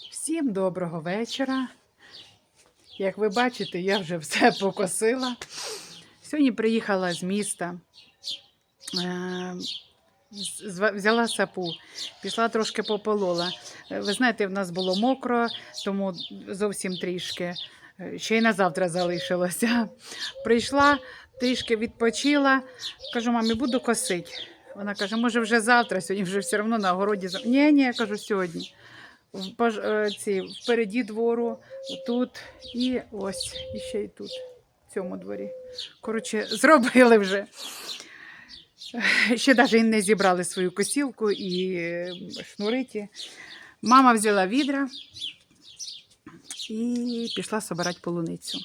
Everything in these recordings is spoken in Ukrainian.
Всім доброго вечора. Як ви бачите, я вже все покосила. Сьогодні приїхала з міста, е, взяла сапу, пішла трошки пополола. Е, Ви знаєте, в нас було мокро, тому зовсім трішки. Е, Ще й на завтра залишилося. Прийшла, трішки відпочила. Кажу, мамі, буду косити. Вона каже, може, вже завтра, сьогодні вже все одно на огороді. Ні, ні, я кажу, сьогодні. Е, ці, впереді двору, тут і ось, і ще й тут, в цьому дворі. Коротше, зробили вже. Ще навіть не зібрали свою косілку і е, шнуриті. Мама взяла відра і пішла збирати полуницю.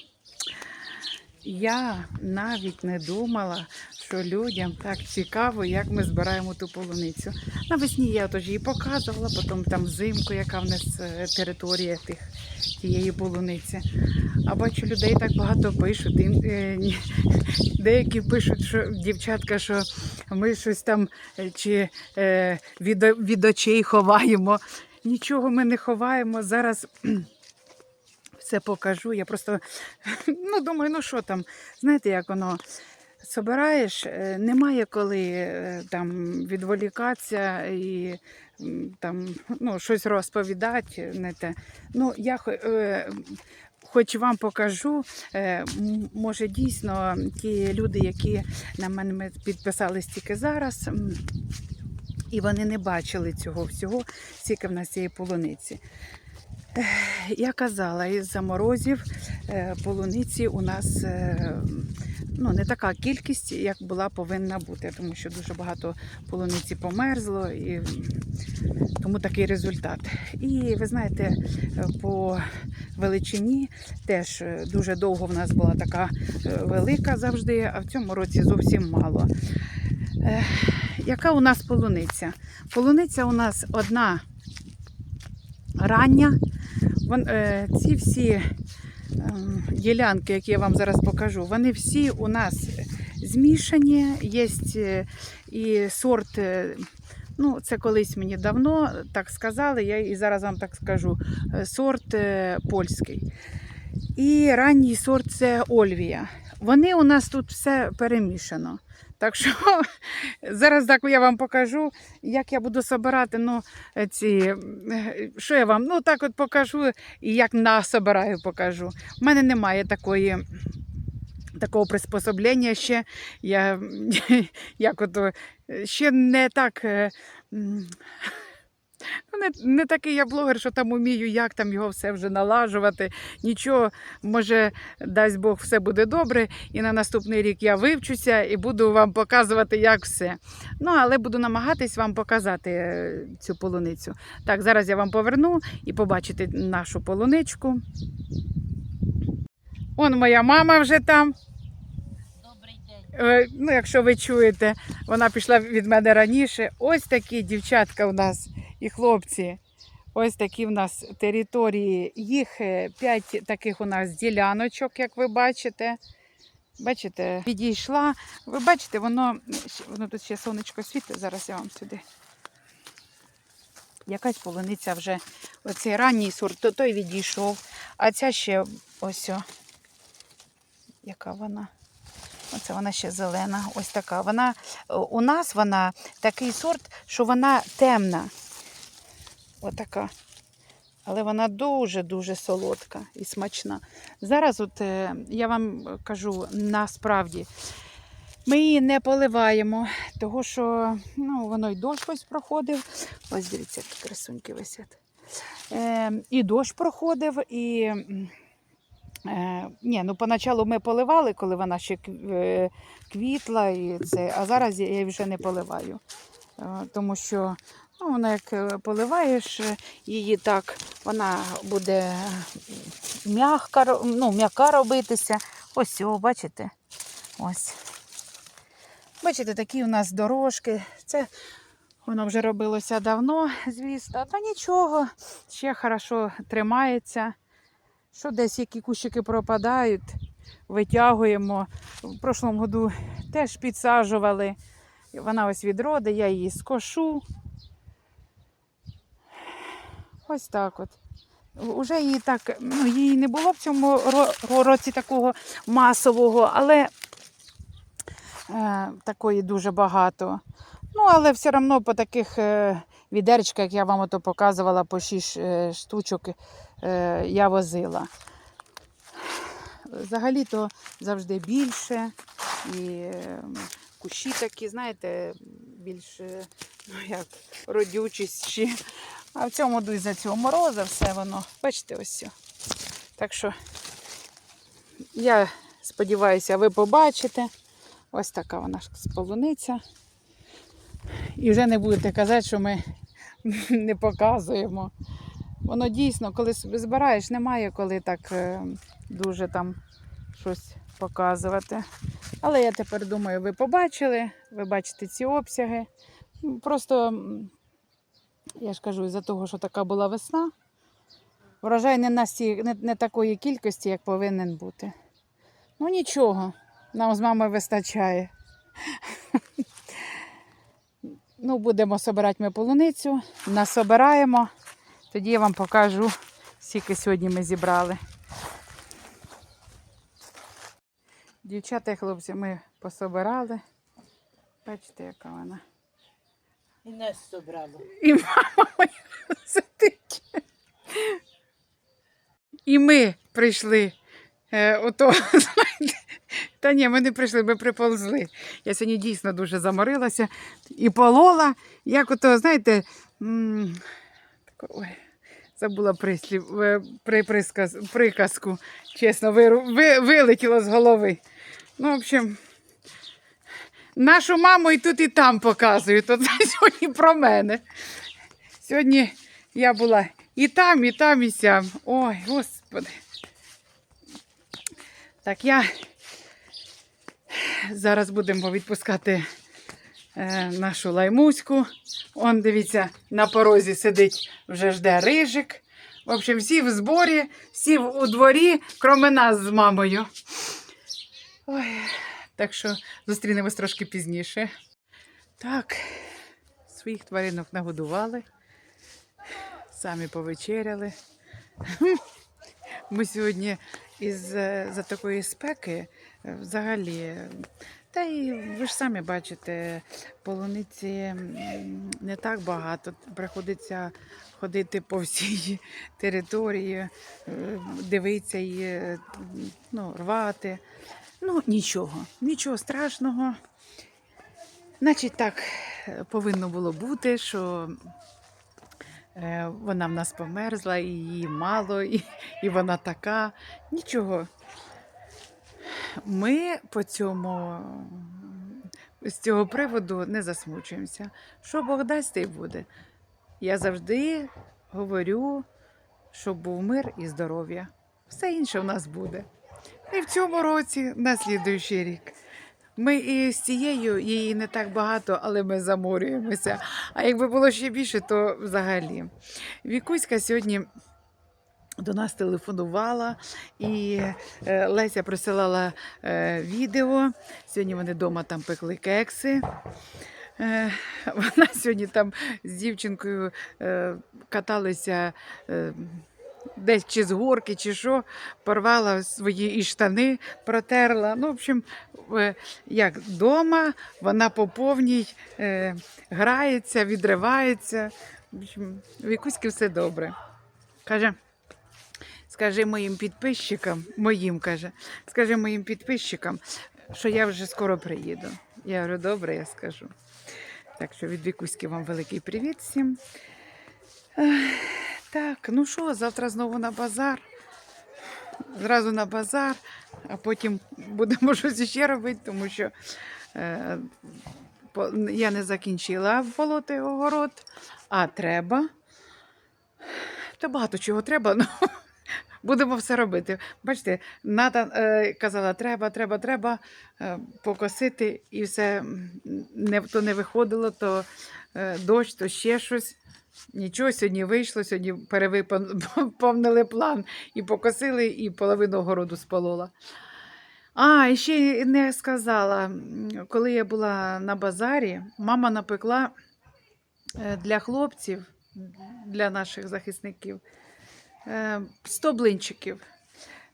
Я навіть не думала, що людям так цікаво, як ми збираємо ту полуницю. Навесні я теж її показувала, потім там взимку, яка в нас е, територія тих, тієї полуниці. А бачу, людей так багато пишуть. Е, деякі пишуть, що дівчатка, що ми щось там е, чи від, від очей ховаємо. Нічого ми не ховаємо. Зараз все покажу. Я просто ну, думаю, ну що там, знаєте, як воно. Собираєш, е, немає коли е, там відволікатися і там ну, щось розповідати. Не те. Ну, я е, хоч вам покажу, може дійсно ті люди, які на мене підписались тільки зараз, і вони не бачили цього всього, скільки в нас цієї полуниці. Я казала, із-за морозів е, полуниці у нас ну, не така кількість, як була повинна бути, тому що дуже багато полуниці померзло, і тому такий результат. І ви знаєте, по величині теж е, дуже довго в нас була така е, велика завжди, а в цьому році зовсім мало. Е, Яка у нас полуниця? Полуниця у нас одна рання. Вон, ці всі ділянки, які я вам зараз покажу, вони всі у нас змішані. Є е, і сорт, е, ну, це колись мені давно так сказали, я і зараз вам так скажу. е, Сорт польський. І ранній сорт це Ольвія. Вони у нас тут все перемішано. Так що зараз так я вам покажу, як я буду собирати. Ну, е, ці, е, що я вам? Ну, так от покажу, і як насобираю, покажу. У мене немає такої. Такого приспособлення ще я як от, е, ще не так. Ну, не, не такий я блогер, що там умію, як там його все вже налажувати. Нічого, може, дасть Бог, все буде добре. І на наступний рік я вивчуся і буду вам показувати, як все. Ну, але буду намагатись вам показати е, цю полуницю. Так, зараз я вам поверну і побачите нашу полуничку. Он моя мама вже там. Е, Ну, якщо ви чуєте, вона пішла від мене раніше. Ось такі дівчатка у нас і хлопці. Ось такі в нас території. Їх е, п'ять таких у нас діляночок, як ви бачите. Бачите, підійшла. Ви бачите, воно, воно тут ще сонечко світить. Зараз я вам сюди. Якась полуниця вже, оцей ранній сорт, то той відійшов. А ця ще ось. О, яка вона? Оце вона ще зелена, ось така. Вона е, у нас вона такий сорт, що вона темна. Отака. Але вона дуже-дуже солодка і смачна. Зараз, от е, я вам кажу, насправді ми її не поливаємо, тому що ну, воно й дощ ось проходив. Ось дивіться, які красуньки висять. Е, і дощ проходив, і Е, ні, ну поначалу ми поливали, коли вона ще е, квітла, і це, а зараз я її вже не поливаю. Е, тому що ну, вона як е, поливаєш е, її так, вона буде м'яка, ну, м'яка робитися. Ось, о, бачите? Ось. Бачите, такі у нас дорожки. Це воно вже робилося давно, звісно. Та нічого, ще хорошо тримається. Що десь які кущики пропадають, витягуємо. В прошлому году теж підсаджували. Вона ось відроди, я її скошу. Ось так от. Уже її так, ну, її не було в цьому ро- ро- році такого масового, але е, такої дуже багато. Ну, але все одно по таких е, відерчках, як я вам ото показувала, по 6 е, штучок е, я возила. Взагалі-то завжди більше. І е, кущі такі, знаєте, більш е, ну, як, родючіші. А в цьому дуй за цього мороза все воно. Бачите, ось. все. Так що я сподіваюся, ви побачите. Ось така вона ж полуниця. І вже не будете казати, що ми не показуємо. Воно дійсно, коли збираєш, немає коли так е, дуже там щось показувати. Але я тепер думаю, ви побачили, ви бачите ці обсяги. Просто, я ж кажу, із-за того, що така була весна, врожай не, насті, не, не такої кількості, як повинен бути. Ну нічого, нам з мамою вистачає. Ну, будемо собирати ми полуницю, насобираємо. Тоді я вам покажу, скільки сьогодні ми зібрали. Дівчата і хлопці ми пособирали. Бачите, яка вона. І нас собрало. І мама моя сидить. І ми прийшли. Е, ото, та ні, ми не прийшли, ми приползли. Я сьогодні дійсно дуже заморилася і полола, як ото, знаєте, м, ой, забула прислів, е, при, присказ, приказку, чесно, виру, ви, вилетіло з голови. Ну, в общем, нашу маму і тут, і там показують. То це сьогодні про мене. Сьогодні я була і там, і там, і сям. Ой, господи. Так, я зараз будемо відпускати е, нашу лаймуську. Он, дивіться, на порозі сидить, вже жде рижик. В общем, всі в зборі, всі у дворі, кроме нас з мамою. Ой, так що зустрінемось трошки пізніше. Так, своїх тваринок нагодували, самі повечеряли. Ми сьогодні із е, за такої спеки е, взагалі. Та й ви ж самі бачите, полуниці не так багато. Приходиться ходити по всій території, е, дивитися е, ну, рвати. Ну, нічого, нічого страшного. Значить, так повинно було бути, що е, вона в нас померзла, і її мало, і, і вона така. Нічого. Ми по цьому з цього приводу не засмучуємося. Що Бог дасть, те й буде. Я завжди говорю, щоб був мир і здоров'я. Все інше в нас буде. І в цьому році, на слідуючий рік. Ми і з цією її не так багато, але ми заморюємося. А якби було ще більше, то взагалі. Вікуська сьогодні до нас телефонувала, і е, Леся присилала е, відео. Сьогодні вони вдома там пекли кекси. Е, Вона сьогодні там з дівчинкою каталися десь чи з горки, чи що, порвала свої і штани, протерла. Ну, в общем, як вдома, вона по повній е, грається, відривається. В общем, Вікуськи все добре. Каже, скажи моїм підписчикам, моїм каже, скажи моїм підписчикам, що я вже скоро приїду. Я говорю, добре, я скажу. Так що від Вікуськи вам великий привіт всім. Так, ну що, завтра знову на базар. Зразу на базар, а потім будемо щось ще робити, тому що е, я не закінчила полоти огород, а треба. Та багато чого треба, ну будемо все робити. Бачите, Ната е, казала, треба, треба, треба е, покосити, і все не, то не виходило, то е, дощ, то ще щось. Нічого сьогодні вийшло, сьогодні перевиповнили план і покосили, і половину огороду сполола. А, і ще не сказала, коли я була на базарі, мама напекла е, для хлопців, для наших захисників, 100 блинчиків.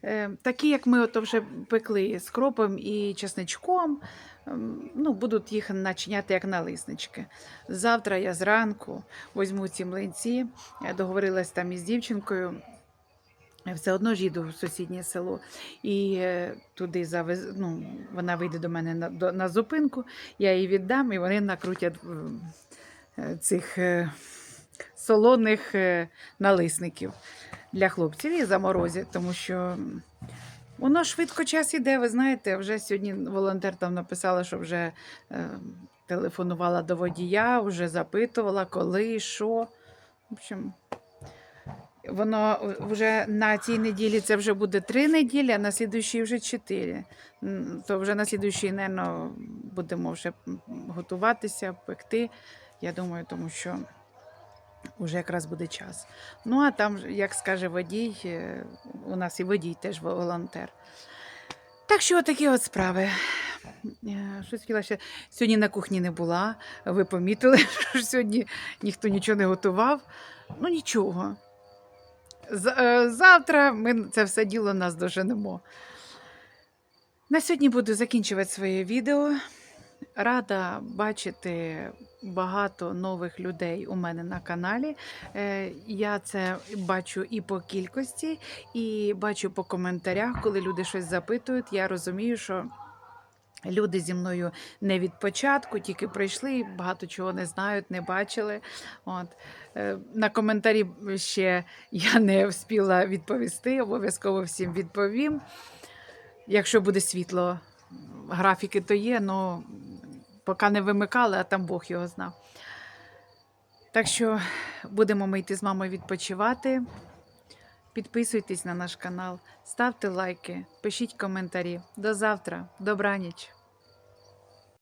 Е, Такі, як ми ото вже пекли з кропом і чесничком, ем, ну, будуть їх начиняти як налиснички. Завтра я зранку візьму ці млинці. Я договорилась там із дівчинкою. Все одно ж їду в сусіднє село і е, туди завез, ну, вона вийде до мене на, до, на зупинку, я їй віддам, і вони накрутять е, цих е, солоних е, налисників для хлопців і заморозять, тому що воно швидко час іде. Ви знаєте, вже сьогодні волонтер там написала, що вже е, телефонувала до водія, вже запитувала, коли, що. В общем, воно вже на цій неділі це вже буде три неділі, а на слідуючій вже чотири. То вже на слідуючій, напевно, будемо вже готуватися, пекти. Я думаю, тому що вже якраз буде час. Ну, а там, як скаже водій, е, у нас і водій теж волонтер. Так що такі от справи. Е, Щось хотіла ще. Сьогодні на кухні не була. Ви помітили, що сьогодні ніхто нічого не готував. Ну нічого. Е, Завтра ми це все діло наздоженемо. На сьогодні буду закінчувати своє відео. Рада бачити багато нових людей у мене на каналі. Е, Я це бачу і по кількості, і бачу по коментарях, коли люди щось запитують. Я розумію, що люди зі мною не від початку, тільки прийшли, багато чого не знають, не бачили. От. Е, На коментарі ще я не встигла відповісти, обов'язково всім відповім. Якщо буде світло, графіки то є, але поки не вимикали, а там Бог його знав. Так що будемо ми йти з мамою відпочивати. Підписуйтесь на наш канал, ставте лайки, пишіть коментарі. До завтра, добраніч!